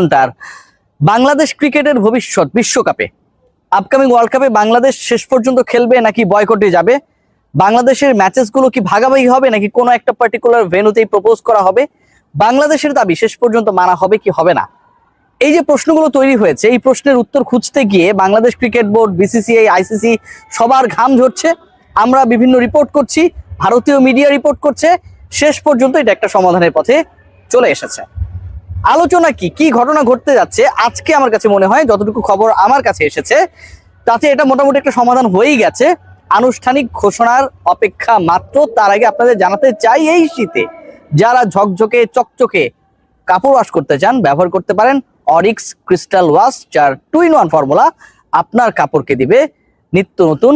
ঘণ্টার বাংলাদেশ ক্রিকেটের ভবিষ্যৎ বিশ্বকাপে। আপকামিং ওয়ার্ল্ড কাপে বাংলাদেশ শেষ পর্যন্ত খেলবে নাকি বয়কটে যাবে? বাংলাদেশের ম্যাচেসগুলো কি ভাগাভাগি হবে নাকি কোনো একটা পার্টিকুলার ভেন্যুতেই প্রপোজ করা হবে? বাংলাদেশের দাবি শেষ পর্যন্ত মানা হবে কি হবে না? এই যে প্রশ্নগুলো তৈরি হয়েছে, এই প্রশ্নের উত্তর খুঁজতে গিয়ে Bangladesh cricket board BCCI ICC সবার ঘাম ঝরছে। আমরা বিভিন্ন রিপোর্ট করছি, ভারতীয় মিডিয়া রিপোর্ট করছে। শেষ পর্যন্ত এটা একটা সমাধানের পথে চলে এসেছে। আলোচনা কি? কি ঘটনা ঘটতে যাচ্ছে? আজকে আমার কাছে মনে হয় যতটুকু খবর আমার কাছে এসেছে, তাতে এটা মোটামুটি একটা সমাধান হয়েই গেছে। আনুষ্ঠানিক ঘোষণার অপেক্ষা মাত্র, তার আগে আপনাদের জানাতে চাই এই শীতে যারা ঝকঝকে, চকচকে কাপড় ওয়াশ করতে চান, ব্যবহার করতে পারেন অরিক্স ক্রিস্টাল ওয়াশ, যার টু ইন ওয়ান ফর্মুলা আপনার কাপড়কে দিবে নিত্য নতুন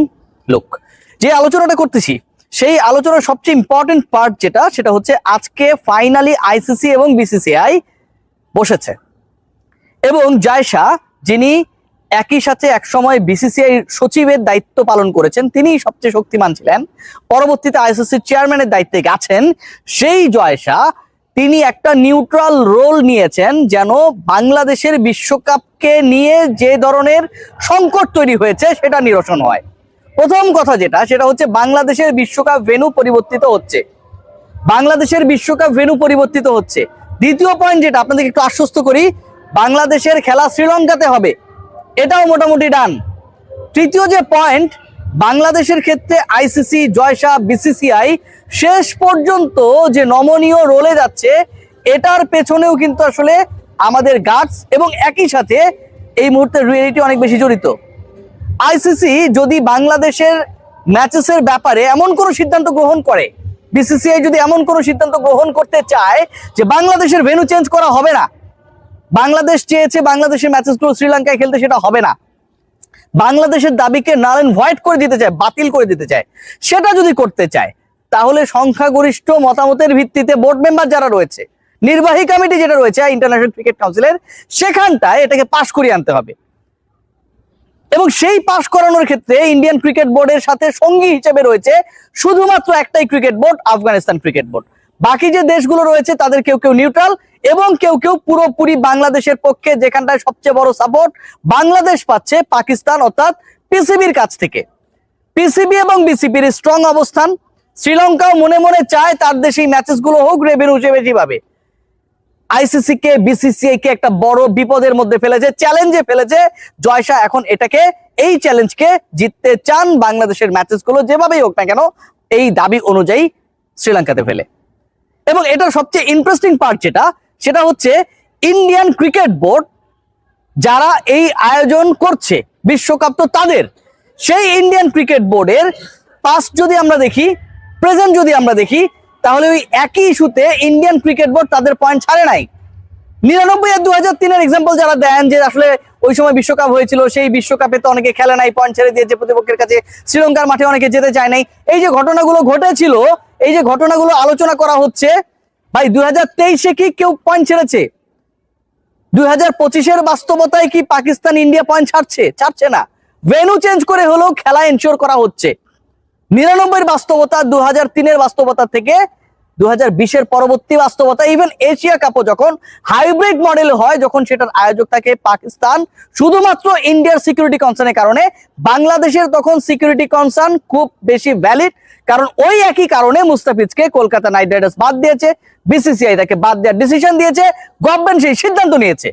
লুক যে আলোচনাটা করতেছি, সেই আলোচনার সবচেয়ে ইম্পর্টেন্ট পার্ট যেটা, সেটা হচ্ছে আজকে ফাইনালি আইসিসি এবং বিসিসিআই বসেছে। এবং জায়সা, যিনি একই সাথে একসময় বিসিসিআই সচিবের দায়িত্ব পালন করেছেন তিনি সবচেয়ে শক্তিমান ছিলেন। পরবর্তীতে আইসিসি চেয়ারম্যানের দায়িত্বে গেছেন সেই জয়সা। তিনি একটা নিউট্রাল রোল নিয়েছেন যেন বাংলাদেশের বিশ্বকাপকে নিয়ে যে ধরনের সংকট তৈরি হয়েছে, সেটা নিরসন হয়। প্রথম কথা যেটা, সেটা হচ্ছে বাংলাদেশের বিশ্বকাপ ভেনু পরিবর্তিত হচ্ছে। বাংলাদেশের বিশ্বকাপ ভেনু পরিবর্তিত হচ্ছে। দ্বিতীয় পয়েন্ট যেটা আপনাদেরকে একটু আশ্বস্ত করি, বাংলাদেশের খেলা শ্রীলঙ্কাতে হবে। এটাও মোটামুটি ডান তৃতীয় যে পয়েন্ট বাংলাদেশের ক্ষেত্রে আইসিসি জয়সা বিসিসিআই শেষ পর্যন্ত যে নমনীয় রোলে যাচ্ছে, এটার পেছনেও কিন্তু আসলে আমাদের গার্ডস এবং একই সাথে এই মুহূর্তে রিয়েলিটি অনেক বেশি জড়িত। আইসিসি যদি বাংলাদেশের ম্যাচেসের ব্যাপারে এমন কোনো সিদ্ধান্ত গ্রহণ করে বিসিসিআই যদি এমন কোনো সিদ্ধান্ত গ্রহণ করতে চায় যে বাংলাদেশের ভেন্যু চেঞ্জ করা হবে না, বাংলাদেশ চেয়েছে বাংলাদেশের ম্যাচেসগুলো শ্রীলঙ্কায় খেলতে, সেটা হবে না। বাংলাদেশের দাবিকে নারায়ণ ভয়েড করে দিতে চায়, বাতিল করে দিতে চায়। সেটা যদি করতে চায়, তাহলে সংখ্যাগরিষ্ঠ মতামতের ভিত্তিতে বোর্ড মেম্বার যারা রয়েছে, নির্বাহী কমিটি যেটা রয়েছে ইন্টারন্যাশনাল ক্রিকেট কাউন্সিলের সেখানটায় এটাকে পাশ করিয়ে আনতে হবে। এবং সেই পাশ করানোর ক্ষেত্রে ইন্ডিয়ান ক্রিকেট বোর্ডের সাথে সঙ্গী হিসেবে রয়েছে শুধুমাত্র একটাই cricket board Afghanistan cricket board বাকি যে দেশগুলো রয়েছে, তাদের কেউ কেউ নিউট্রাল এবং কেউ কেউ পুরোপুরি বাংলাদেশের পক্ষে যেখানটায় সবচেয়ে বড় সাপোর্ট বাংলাদেশ পাচ্ছে পাকিস্তান, অর্থাৎ পিসিবির কাছ থেকে। পিসিবি এবং বিসিবির স্ট্রং অবস্থান। শ্রীলঙ্কাও মনে মনে চায় তার দেশেই ম্যাচেসগুলো হোক রেভিনিউ হিসেবে যেভাবে আইসিসি কে বিসিসিআই কে একটা বড় বিপদের মধ্যে ফেলেছে চ্যালেঞ্জে ফেলেছে। জয়সা এখন এটাকে, এই চ্যালেঞ্জকে জিততে চান বাংলাদেশের ম্যাচেসগুলো যেভাবেই হোক না কেন, এই দাবি অনুযায়ী শ্রীলঙ্কাতে ফেলে। এবং এটার সবচেয়ে ইন্টারেস্টিং পার্ট যেটা, সেটা হচ্ছে ইন্ডিয়ান ক্রিকেট বোর্ড যারা এই আয়োজন করছে, বিশ্বকাপ তো তাদের, সেই ইন্ডিয়ান ক্রিকেট বোর্ডের পাস যদি আমরা দেখি প্রেজেন্ট যদি আমরা দেখি তাহলে ওই একই ইস্যুতে ইন্ডিয়ান ক্রিকেট বোর্ড তাদের পয়েন্ট ছাড়ে নাই। নিরানব্বই আর দু হাজার তিনের এক্সাম্পল যারা দেন, যে আসলে ওই সময় বিশ্বকাপ হয়েছিল, সেই বিশ্বকাপে তো অনেকে খেলে নাই পয়েন্ট ছেড়ে দিয়েছে, প্রতিপক্ষের কাছে শ্রীলঙ্কার মাঠে অনেকে যেতে চায় নাই। এই যে ঘটনাগুলো ঘটেছিল, এই যে ঘটনাগুলো আলোচনা করা হচ্ছে, ভাই দুই হাজার তেইশে কি কেউ পয়েন্ট ছেড়েছে? দুই হাজার পঁচিশের বাস্তবতায় কি পাকিস্তান ইন্ডিয়া পয়েন্ট ছাড়ছে? ছাড়ছে না। ভেনু চেঞ্জ করে হলেও খেলা এনশিওর করা হচ্ছে। নিরানব্বই বাস্তবতা দু হাজার তিনের বাস্তবতা থেকে দু হাজার বিশের পরবর্তী বাস্তবতা ইভেন এশিয়া কাপও যখন হাইব্রিড মডেল হয়, যখন সেটার আয়োজক থাকে পাকিস্তান, শুধুমাত্র ইন্ডিয়ার সিকিউরিটি কনসার্নের কারণে, বাংলাদেশের তখন সিকিউরিটি কনসার্ন খুব বেশি ভ্যালিড কারণ ওই একই কারণে মুস্তাফিজকে কলকাতা নাইট রাইডার্স বাদ দিয়েছে বিসিসিআই তাকে বাদ দেওয়ার ডিসিশন দিয়েছে গভর্নমেন্ট সেই সিদ্ধান্ত নিয়েছে।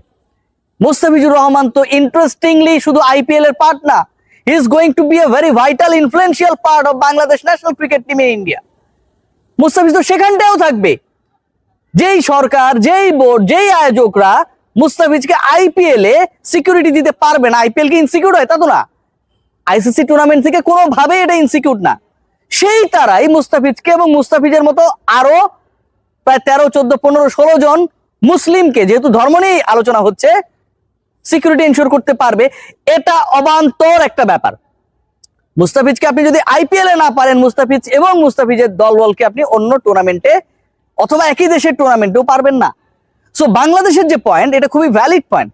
মুস্তাফিজুর রহমান তো ইন্টারেস্টিংলি শুধু আইপিএল এর পার্ট না he is going to be a very vital influential part of Bangladesh national cricket team in India Mustafiz তো সেখানটাও থাকবে। যেই সরকার, যেই বোর্ড যেই আয়োজকরা মুস্তাফিজকে আইপিএল এ সিকিউরিটি দিতে পারবে না আইপিএল কি ইনসিকিউর হয়? তা তো না। আইসিসি টুর্নামেন্ট থেকে কোনোভাবে এটা ইনসিকিউর না। সেই তারাই মুস্তাফিজকে এবং মুস্তাফিজের মতো আরও প্রায় তেরো, চোদ্দ, পনেরো, ষোলো জন মুসলিমকে, যেহেতু ধর্ম নিয়েই আলোচনা হচ্ছে সিকিউরিটি ইনশিওর করতে পারবে, এটা অবান্তর একটা ব্যাপার। মুস্তাফিজকে আপনি যদি আইপিএল এ না পারেন, মুস্তাফিজ এবং মুস্তাফিজের দলবলকে আপনি অন্য টুর্নামেন্টে অথবা একই দেশের টুর্নামেন্টেও পারবেন না। সো বাংলাদেশের যে পয়েন্ট এটা খুবই ভ্যালিড পয়েন্ট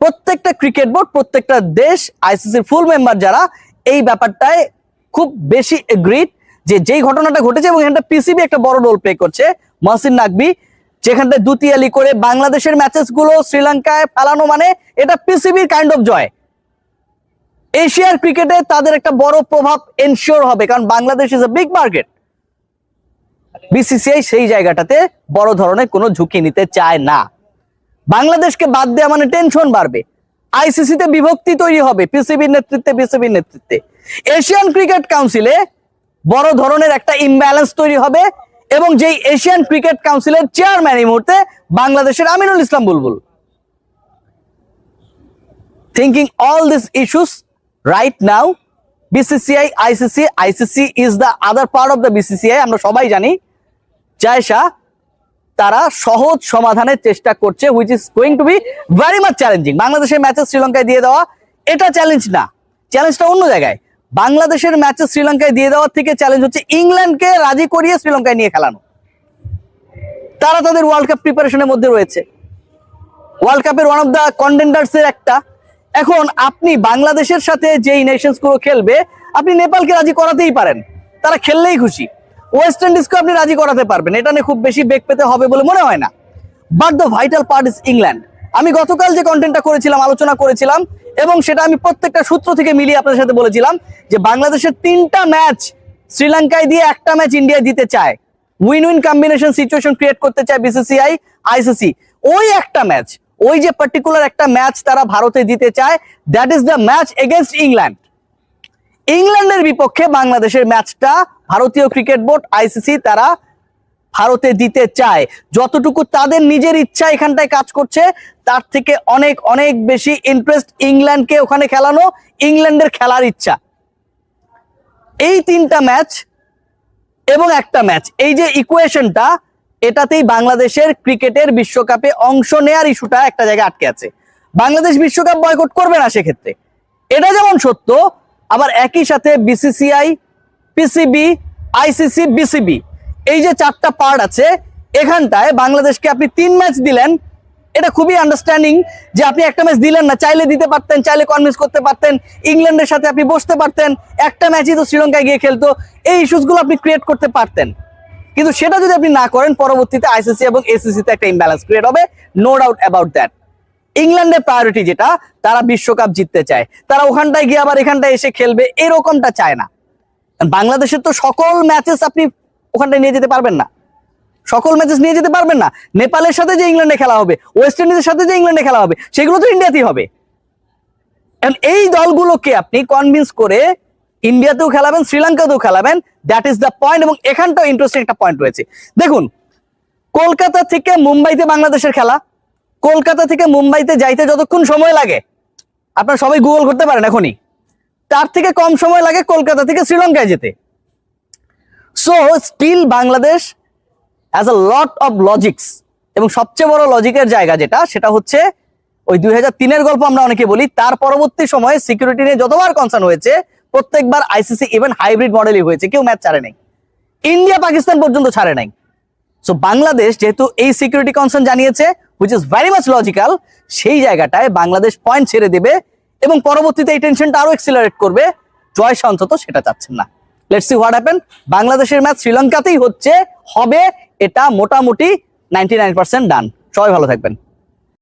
প্রত্যেকটা ক্রিকেট বোর্ড প্রত্যেকটা দেশ আইসিসির ফুল মেম্বার যারা, এই ব্যাপারটায় খুব বেশি এগ্রিড যে যেই ঘটনাটা ঘটেছে এবং এখানটা পিসিবি একটা বড় রোল প্লে করছে মহসিন নাকবি যেখানটায় দুতিয়ালি করে বাংলাদেশের ম্যাচেসগুলো শ্রীলঙ্কায় ফেলানো মানে এটা পিসিবির কাইন্ড অফ জয়। এশিয়ার ক্রিকেটে তাদের একটা বড় প্রভাব এনশিওর হবে, কারণ Bangladesh is a big market BCCI সেই জায়গাটাতে বড় ধরনের কোনো ঝুঁকি নিতে চায় না। বাংলাদেশকে বাদ দেওয়া মানে টেনশন বাড়বে। আইসিসিতে বিভক্তি তৈরি হবে পিসিবির নেতৃত্বে বিসিবির নেতৃত্বে। এশিয়ান ক্রিকেট কাউন্সিলে বড় ধরনের একটা ইমব্যালেন্স তৈরি হবে। এবং যেই এশিয়ান ক্রিকেট কাউন্সিলের চেয়ারম্যান এই মুহূর্তে বাংলাদেশের আমিনুল ইসলাম বুলবুল। Thinking all these issues right now BCCI ICC ICC is the other part of the BCCI আমরা সবাই জানি। জায়সা তারা সহজ সমাধানের চেষ্টা করছে which is going to be very much challenging বাংলাদেশের ম্যাচে শ্রীলঙ্কায় দিয়ে দেওয়া, এটা চ্যালেঞ্জ না। চ্যালেঞ্জটা অন্য জায়গায়। বাংলাদেশের ম্যাচে শ্রীলঙ্কায় দিয়ে দেওয়ার থেকে চ্যালেঞ্জ হচ্ছে ইংল্যান্ডকে রাজি করিয়ে শ্রীলঙ্কায় নিয়ে খেলানো। তারা তাদের ওয়ার্ল্ড কাপ প্রিপারেশনের মধ্যে রয়েছে। ওয়ার্ল্ড কাপের ওয়ান অফ দ্য কন্টেন্ডার্স এর একটা। এখন আপনি বাংলাদেশের সাথে যেই নেশনসগুলো খেলবে, আপনি নেপালকে রাজি করাতেই পারেন। তারা খেললেই খুশি। ওয়েস্ট ইন্ডিজকে আপনি রাজি করাতে পারবেন। এটা নিয়ে খুব বেশি বেগ পেতে হবে বলে মনে হয় না। But the vital part is England আমি গতকাল যে কন্টেন্টটা করেছিলাম, আলোচনা করেছিলাম, এবং সেটা আমি প্রত্যেকটা সূত্র থেকে মিলিয়ে আপনাদের সাথে বলেছিলাম যে বাংলাদেশের তিনটা ম্যাচ শ্রীলঙ্কায় দিয়ে একটা ম্যাচ ইন্ডিয়া জিতে চায়। Win win combination situation create করতে চায় বিসিসিআই আইসিসি ওই একটা ম্যাচ ওই যে পার্টিকুলার একটা ম্যাচ তারা ভারতে দিতে চায় that is the match against England ইংল্যান্ডের বিপক্ষে বাংলাদেশের ম্যাচটা ভারতীয় ক্রিকেট বোর্ড আইসিসি তারা ভারতে দিতে চায়। যতটুকু তাদের নিজের ইচ্ছা এখানটায় কাজ করছে, তার থেকে অনেক অনেক বেশি ইন্টারেস্ট ইংল্যান্ডকে ওখানে খেলানো, ইংল্যান্ডের খেলার ইচ্ছা। এই তিনটা ম্যাচ এবং একটা ম্যাচ এই যে ইকুয়েশনটা এটাতেই বাংলাদেশের ক্রিকেটের বিশ্বকাপে অংশ নেয়ার ইস্যুটা একটা জায়গায় আটকে আছে। বাংলাদেশ বিশ্বকাপ বয়কট করবে না সেক্ষেত্রে। এটা যেমন সত্য, আবার একই সাথে বিসিসিআই পিসিবি আইসিসি বিসিবি এই যে চারটা পার্ট আছে, এখানটায় বাংলাদেশকে আপনি তিন ম্যাচ দিলেন। এটা খুবই আন্ডারস্ট্যান্ডিং যে আপনি একটা ম্যাচ দিলেন না, চাইলে দিতে পারতেন, চাইলে কনভিন্স করতে পারতেন, ইংল্যান্ডের সাথে আপনি বসতে পারতেন, একটা ম্যাচই তো শ্রীলঙ্কায় গিয়ে খেলতো, এই ইস্যুসগুলো আপনি ক্রিয়েট করতে পারতেন। কিন্তু সেটা যদি আপনি না করেন, পরবর্তীতে আইসিসি এবং এসিসিতে একটা ইমব্যালেন্স ক্রিয়েট হবে নো ডাউট অ্যাবাউট দ্যাট ইংল্যান্ডের প্রায়োরিটি যেটা, তারা বিশ্বকাপ জিততে চায়। তারা ওখানটায় গিয়ে আবার এখানটায় এসে খেলবে, এরকমটা চায় না। বাংলাদেশের তো সকল ম্যাচেস আপনি ওখানটায় নিয়ে যেতে পারবেন না। সকল ম্যাচেস নিয়ে যেতে পারবেন না। নেপালের সাথে যে ইংল্যান্ডে খেলা হবে ওয়েস্ট ইন্ডিজের সাথে যে ইংল্যান্ডে খেলা হবে, সেগুলো তো ইন্ডিয়াতেই হবে। And এই দলগুলোকে আপনি কনভিন্স করে ইন্ডিয়াতেও খেলাবেন শ্রীলঙ্কাতেও খেলাবেন। দ্যাট ইজ দ্য পয়েন্ট এবং এখানটাও ইন্টারেস্টিং একটা পয়েন্ট রয়েছে। দেখুন, কলকাতা থেকে মুম্বাইতে বাংলাদেশের খেলা। কলকাতা থেকে মুম্বাইতে যাইতে যতক্ষণ সময় লাগে, আপনারা সবাই গুগল করতে পারেন এখনই। তার থেকে কম সময় লাগে কলকাতা থেকে শ্রীলঙ্কায় যেতে। So still Bangladesh as a lot of logics এবং সবচেয়ে বড় লজিকের জায়গা যেটা, সেটা হচ্ছে ওই দুই তিনের গল্প আমরা অনেকে বলি, তার পরবর্তী সময়ে সিকিউরিটি নিয়ে যতবার কনসার্ন হয়েছে, প্রত্যেকবার আইসিসি ইভেন হাইব্রিড মডেলই হয়েছে, কেউ ম্যাচ ছাড়ে নাই। ইন্ডিয়া পাকিস্তান পর্যন্ত ছাড়ে নাই। সো বাংলাদেশ যেহেতু এই সিকিউরিটি কনসার্ন জানিয়েছে which is very much logical সেই জায়গাটায় বাংলাদেশ পয়েন্ট ছেড়ে দেবে এবং পরবর্তীতে এই টেনশনটা আরও এক্সিলারেট করবে। জয়সা অন্তত সেটা চাচ্ছেন না। লেটস হোয়াট হ্যাপেন বাংলাদেশের ম্যাচ শ্রীলঙ্কাতেই হচ্ছে, হবে এটা মোটামুটি নাইনটি ডান সবাই ভালো থাকবেন।